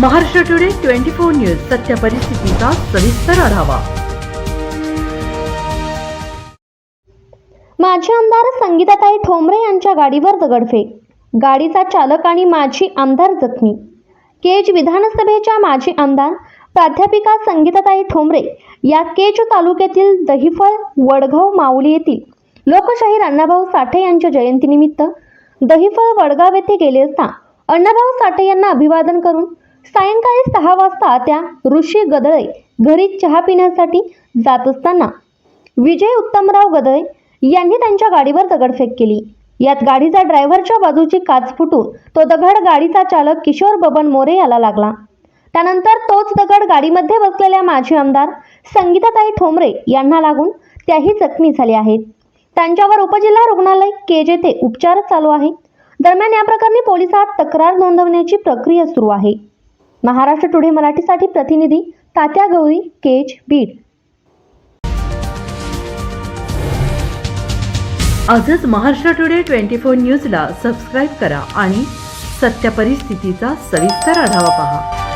Maharashtra today twenty four news सत्य परिस्थितीचा सविस्तर आढावा. माजी आमदार संगीताताई ठोंबरे यांच्या गाडीवर दगडफेक. गाडीचा चालक आणि माजी आमदार जखमी. केज विधानसभेच्या माजी आमदार प्राध्यापिका संगीताताई ठोंबरे या केज तालुक्यातील दहिफळ वडगाव माऊली येथील लोकशाहीर अण्णाभाऊ साठे यांच्या जयंतीनिमित्त दहिफळ वडगाव येथे गेले असता अण्णाभाऊ साठे यांना अभिवादन करून सायंकाळी सहा वाजता त्या ऋषी गदळे घरी चहा पिण्यासाठी जात असताना विजय उत्तमराव गदळे यांनी त्यांच्या गाडीवर दगडफेक केली. यात गाडीचा ड्रायव्हरच्या बाजूची काच फुटून तो दगड गाडीचा चालक किशोर बबन मोरे याला लागला. त्यानंतर तोच दगड गाडीमध्ये बसलेल्या माजी आमदार संगीताताई ठोंबरे यांना लागून त्याही जखमी झाले आहेत. त्यांच्यावर उपजिल्हा रुग्णालय केज येथे उपचार चालू आहे. दरम्यान या प्रकरणी पोलिसात तक्रार नोंदवण्याची प्रक्रिया सुरू आहे. महाराष्ट्र टुडे मराठीसाठी प्रतिनिधी तात्या गवळी केज बीड. आजच महाराष्ट्र टुडे ट्वेंटी फोर न्यूजला सबस्क्राईब करा आणि सत्य परिस्थितीचा सविस्तर आढावा पहा.